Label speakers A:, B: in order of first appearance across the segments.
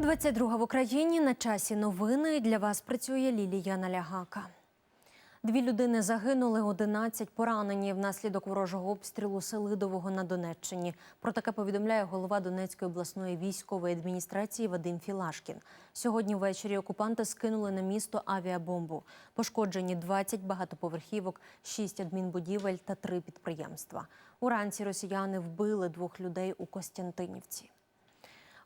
A: 22 в Україні на часі новини. Для вас працює Лілія Налягака. Дві людини загинули, 11 поранені внаслідок ворожого обстрілу Селидового на Донеччині. Про таке повідомляє голова Донецької обласної військової адміністрації Вадим Філашкін. Сьогодні ввечері окупанти скинули на місто авіабомбу. Пошкоджені 20 багатоповерхівок, 6 адмінбудівель та 3 підприємства. Уранці росіяни вбили двох людей у Костянтинівці.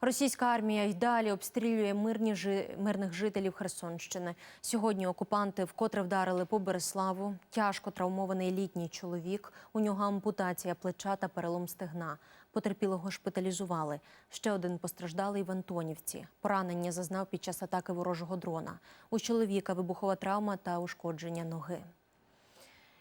A: Російська армія й далі обстрілює мирні мирних жителів Херсонщини. Сьогодні окупанти вкотре вдарили по Береславу. Тяжко травмований літній чоловік. У нього ампутація плеча та перелом стегна. Потерпілого шпиталізували. Ще один постраждалий в Антонівці. Поранення зазнав під час атаки ворожого дрона. У чоловіка вибухова травма та ушкодження ноги.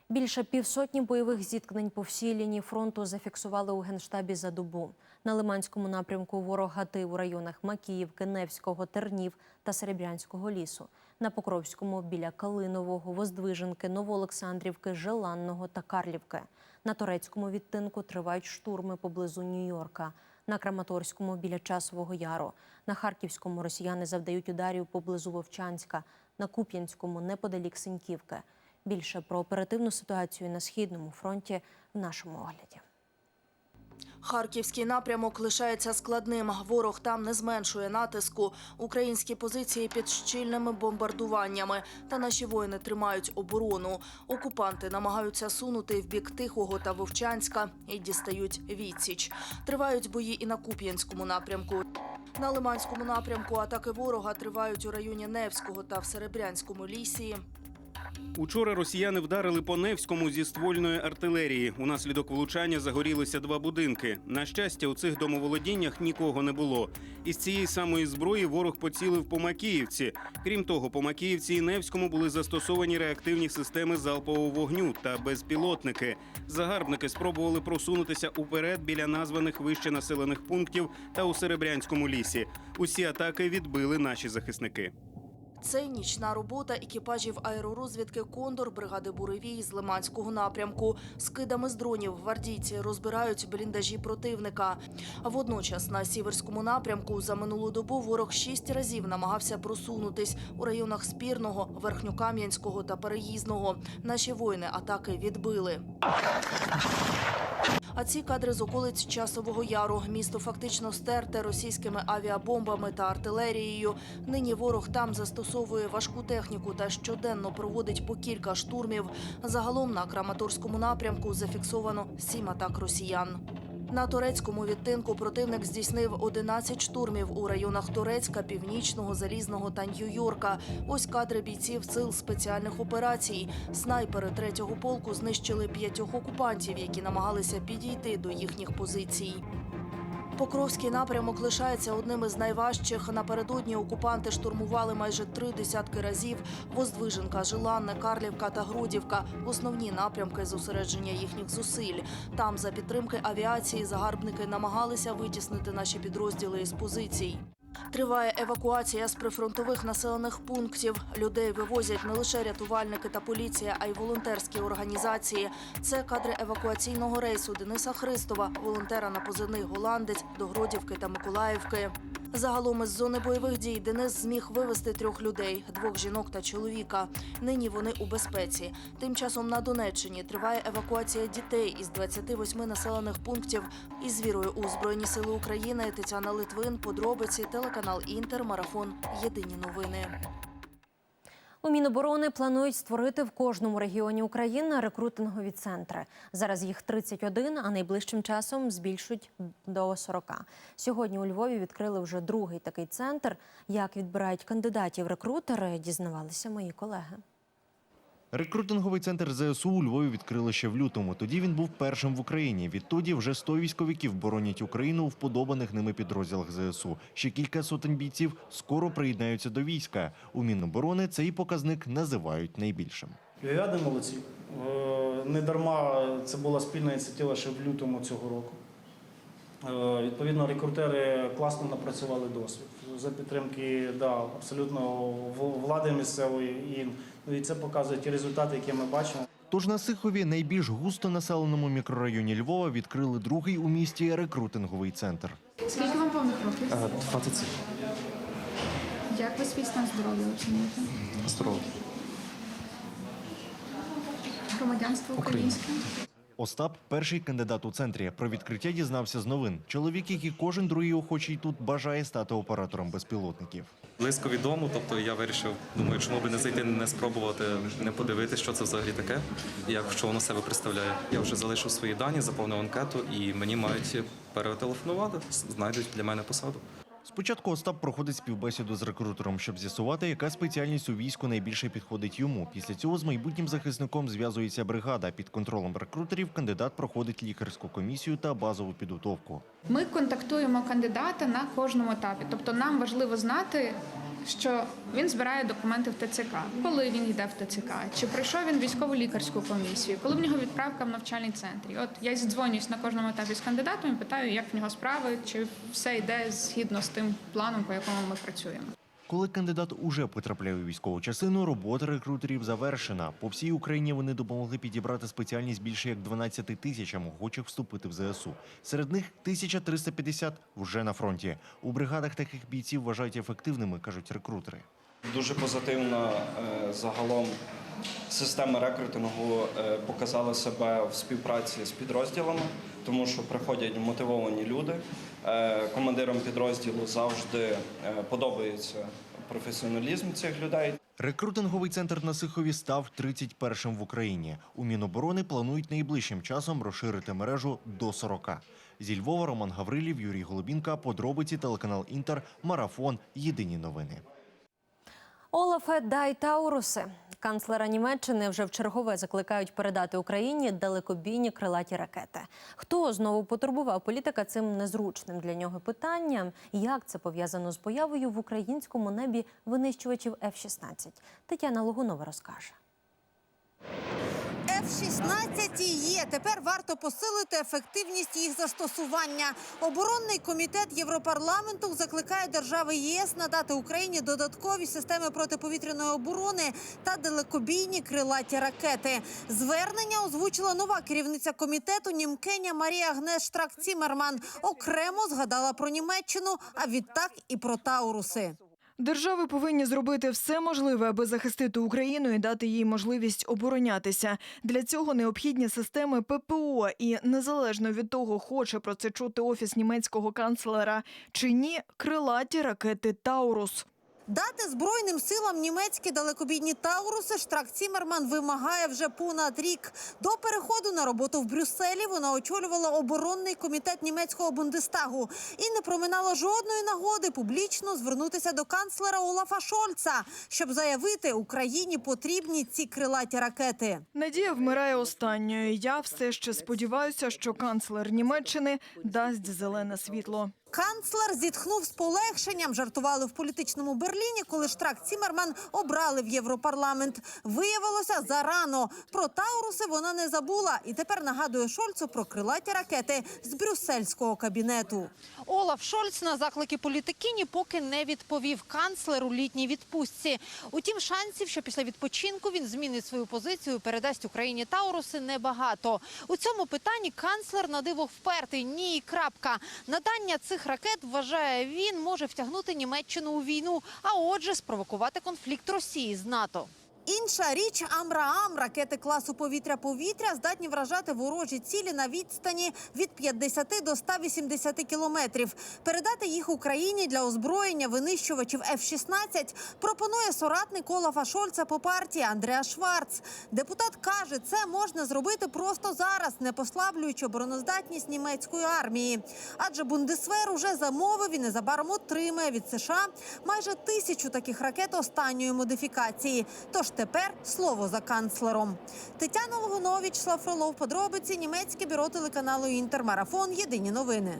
A: Більше півсотні бойових зіткнень по всій лінії фронту зафіксували у генштабі за добу. На Лиманському напрямку ворог гатив у районах Макіївки, Невського, Тернів та Серебрянського лісу. На Покровському біля Калинового, Воздвиженки, Новоолександрівки, Желанного та Карлівки. На турецькому відтинку тривають штурми поблизу Нью-Йорка. На Краматорському біля Часового Яру. На Харківському росіяни завдають ударів поблизу Вовчанська. На Куп'янському неподалік Синьківки. Більше про оперативну ситуацію на східному фронті в нашому огляді.
B: Харківський напрямок лишається складним. Ворог там не зменшує натиску. Українські позиції під щільними бомбардуваннями. Та наші воїни тримають оборону. Окупанти намагаються сунути в бік Тихого та Вовчанська і дістають відсіч. Тривають бої і на Куп'янському напрямку. На Лиманському напрямку атаки ворога тривають у районі Невського та в Серебрянському лісі.
C: Учора росіяни вдарили по Невському зі ствольної артилерії. Унаслідок влучання загорілися два будинки. На щастя, у цих домоволодіннях нікого не було. Із цієї самої зброї ворог поцілив по Макіївці. Крім того, по Макіївці і Невському були застосовані реактивні системи залпового вогню та безпілотники. Загарбники спробували просунутися уперед біля названих вище населених пунктів та у Серебрянському лісі. Усі атаки відбили наші захисники.
B: Це нічна робота екіпажів аеророзвідки Кондор бригади Буревій з Лиманського напрямку. Скидами з дронів гвардійці розбирають бліндажі противника. А водночас на сіверському напрямку за минулу добу ворог шість разів намагався просунутись у районах Спірного, Верхньокам'янського та Переїзного. Наші воїни атаки відбили. А ці кадри з околиць Часового Яру. Місто фактично стерте російськими авіабомбами та артилерією. Нині ворог там застосовує важку техніку та щоденно проводить по кілька штурмів. Загалом на Краматорському напрямку зафіксовано сім атак росіян. На турецькому відтинку противник здійснив 11 штурмів у районах Турецька, Північного, Залізного та Нью-Йорка. Ось кадри бійців сил спеціальних операцій. Снайпери третього полку знищили п'ятьох окупантів, які намагалися підійти до їхніх позицій. Покровський напрямок лишається одним із найважчих. Напередодні окупанти штурмували майже три десятки разів. Воздвиженка, Жиланне, Карлівка та Грудівка – основні напрямки зосередження їхніх зусиль. Там за підтримки авіації загарбники намагалися витіснити наші підрозділи із позицій. Триває евакуація з прифронтових населених пунктів. Людей вивозять не лише рятувальники та поліція, а й волонтерські організації. Це кадри евакуаційного рейсу Дениса Христова, волонтера на позивний голландець до Гродівки та Миколаївки. Загалом із зони бойових дій Денис зміг вивезти трьох людей двох жінок та чоловіка. Нині вони у безпеці. Тим часом на Донеччині триває евакуація дітей із 28 населених пунктів. Із вірою у Збройні Сили України Тетяна Литвин, подробиці, телеканал Інтер, марафон. Єдині новини.
A: У Міноборони планують створити в кожному регіоні України рекрутингові центри. Зараз їх 31, а найближчим часом збільшують до 40. Сьогодні у Львові відкрили вже другий такий центр. Як відбирають кандидатів рекрутери, дізнавалися мої колеги.
D: Рекрутинговий центр ЗСУ у Львові відкрили ще в лютому. Тоді він був першим в Україні. Відтоді вже 100 військовиків боронять Україну у вподобаних ними підрозділах ЗСУ. Ще кілька сотень бійців скоро приєднаються до війська. У Міноборони цей показник називають найбільшим.
E: Львів'яни молодці. Е, Не дарма це була спільна ініціатива ще в лютому цього року. Е, Відповідно, рекрутери класно напрацювали досвід. За підтримки да, абсолютно влади місцевої. І, ну, і це показує ті результати, які ми бачимо.
D: Тож на Сихові, найбільш густо населеному мікрорайоні Львова, відкрили другий у місті рекрутинговий центр.
F: Скільки вам повних років?
E: 27.
F: Як ви свій стан здоров'я оцінюєте?
G: Здорово.
F: Громадянство українське?
D: Остап перший кандидат у центрі. Про відкриття дізнався з новин. Чоловік, як і кожен другий охочий тут, бажає стати оператором безпілотників.
G: Близько від дому, тобто я вирішив, думаю, чому би не зайти, не спробувати, не подивитися, що це взагалі таке, як що воно себе представляє. Я вже залишив свої дані, заповнив анкету, і мені мають перетелефонувати, знайдуть для мене посаду.
D: Спочатку Остап проходить співбесіду з рекрутером, щоб з'ясувати, яка спеціальність у війську найбільше підходить йому. Після цього з майбутнім захисником зв'язується бригада. Під контролем рекрутерів кандидат проходить лікарську комісію та базову підготовку.
F: Ми контактуємо кандидата на кожному етапі. Тобто нам важливо знати, що він збирає документи в ТЦК, коли він йде в ТЦК, чи пройшов він військову лікарську комісію, коли в нього відправка в навчальний центрі. От я дзвонюсь на кожному етапі з кандидатом і питаю, як в нього справи, чи все йде згідно з тим планом, по якому ми працюємо.
D: Коли кандидат уже потрапляє у військову частину, робота рекрутерів завершена. По всій Україні вони допомогли підібрати спеціальність більше як 12 тисячам охочих вступити в ЗСУ. Серед них 1350 вже на фронті. У бригадах таких бійців вважають ефективними, кажуть рекрутери.
H: Дуже позитивно е, загалом система рекрутингу е, показала себе в співпраці з підрозділами, тому що приходять мотивовані люди. Е, Командирам підрозділу завжди е, подобається професіоналізм цих людей.
D: Рекрутинговий центр на Сихові став 31-м в Україні. У Міноборони планують найближчим часом розширити мережу до 40. Зі Львова Роман Гаврилів, Юрій Голубінка, подробиці телеканал Інтер, Марафон. Єдині новини.
A: Олафе дай Тауруси. Канцлера Німеччини вже в чергове закликають передати Україні далекобійні крилаті ракети. Хто знову потурбував політика цим незручним для нього питанням? Як це пов'язано з появою в українському небі винищувачів F-16? Тетяна Логунова розкаже.
I: F-16 є. Тепер варто посилити ефективність їх застосування. Оборонний комітет Європарламенту закликає держави єС надати Україні додаткові системи протиповітряної оборони та далекобійні крилаті ракети. Звернення озвучила нова керівниця комітету Німкеня Марія Агнес Штрак-Цімерман. Окремо згадала про Німеччину, а відтак і про Тауруси.
J: Держави повинні зробити все можливе, аби захистити Україну і дати їй можливість оборонятися. Для цього необхідні системи ППО. І незалежно від того, хоче про це чути офіс німецького канцлера чи ні, крилаті ракети Таурус.
I: Дати збройним силам німецькі далекобійні Тауруси Штрак Цімерман вимагає вже понад рік. До переходу на роботу в Брюсселі вона очолювала оборонний комітет німецького Бундестагу і не проминала жодної нагоди публічно звернутися до канцлера Олафа Шольца, щоб заявити Україні потрібні ці крилаті ракети.
J: Надія вмирає останньою. Я все ще сподіваюся, що канцлер Німеччини дасть зелене світло.
I: Канцлер зітхнув з полегшенням. Жартували в політичному Берліні, коли Штрак Цімерман обрали в Європарламент. Виявилося зарано. Про Тауруси вона не забула і тепер нагадує Шольцу про крилаті ракети з брюссельського кабінету.
K: Олаф Шольц на заклики політикині поки не відповів канцлер у літній відпустці. Утім, шансів, що після відпочинку він змінить свою позицію, передасть Україні Тауруси, небагато. У цьому питанні канцлер на диво впертий. Ні, крапка. Надання цих ракет вважає він може втягнути Німеччину у війну, а отже, спровокувати конфлікт Росії з НАТО.
I: Інша річ Амраам ракети класу повітря-повітря здатні вражати ворожі цілі на відстані від 50 до 180 кілометрів. Передати їх Україні для озброєння винищувачів F-16 пропонує соратник Олафа Шольца по партії Андреа Шварц. Депутат каже, це можна зробити просто зараз, не послаблюючи обороноздатність німецької армії. Адже Бундесвер уже замовив і незабаром отримає від США майже тисячу таких ракет останньої модифікації. Тож тепер слово за канцлером. Тетяна Логунович, Слав Фролов, подробиці німецьке бюро телеканалу Інтермарафон. Єдині новини.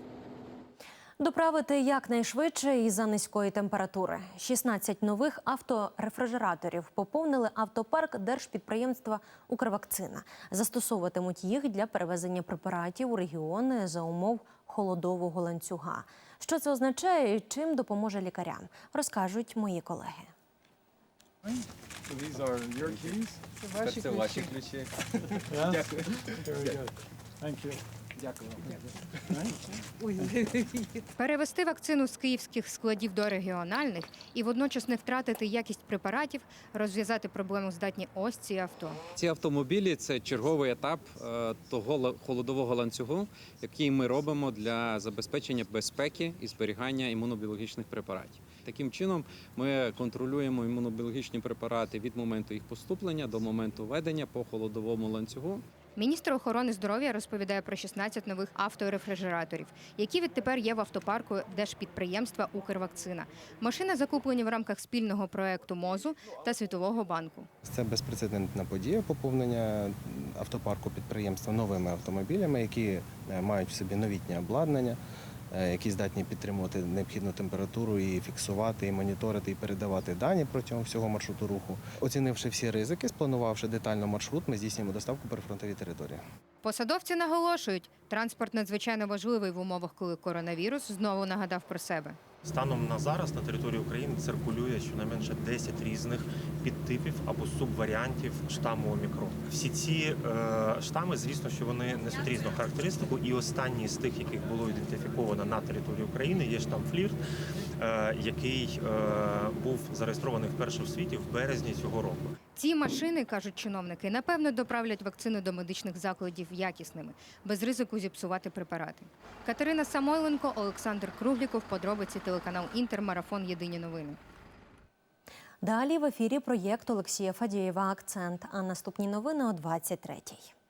A: Доправити якнайшвидше і за низької температури. 16 нових авторефрижераторів поповнили автопарк держпідприємства Укрвакцина. Застосовуватимуть їх для перевезення препаратів у регіони за умов холодового ланцюга. Що це означає і чим допоможе лікарям, розкажуть мої колеги.
L: These are your keys?
G: Це ваші ключі.
L: Yes? Very good. Thank you. Перевести вакцину з київських складів до регіональних і водночас не втратити якість препаратів, розв'язати проблему здатні ось ці авто.
M: Ці автомобілі це черговий етап е, того ла- холодового ланцюгу, який ми робимо для забезпечення безпеки і зберігання імунобіологічних препаратів. Таким чином, ми контролюємо імунобіологічні препарати від моменту їх поступлення до моменту введення по холодовому ланцюгу.
L: Міністр охорони здоров'я розповідає про 16 нових авторефрижераторів, які відтепер є в автопарку держпідприємства Укрвакцина. Машини закуплені в рамках спільного проекту МОЗу та Світового банку.
N: Це безпрецедентна подія поповнення автопарку підприємства новими автомобілями, які е, мають в собі новітнє обладнання, які здатні підтримувати необхідну температуру і фіксувати, і моніторити, і передавати дані протягом всього маршруту руху. Оцінивши всі ризики, спланувавши детально маршрут, ми здійснюємо доставку прифронтовій території.
L: Посадовці наголошують, транспорт надзвичайно важливий в умовах, коли коронавірус знову нагадав про себе.
O: Станом на зараз на території України циркулює щонайменше 10 різних підтипів або субваріантів штаму омікрон. Всі ці е, штами, звісно, що вони несуть різну характеристику, і останній з тих, яких було ідентифіковано на території України, є штам флірт, е, який е, був зареєстрований вперше в світі в березні цього року.
L: Ці машини, кажуть чиновники, напевно доправлять вакцини до медичних закладів якісними, без ризику зіпсувати препарати. Катерина Самойленко, Олександр Кругліков, подробиці телеканал Інтермарафон Єдині новини.
A: Далі в ефірі проєкт Олексія Фадієва Акцент. А наступні новини о 23-й.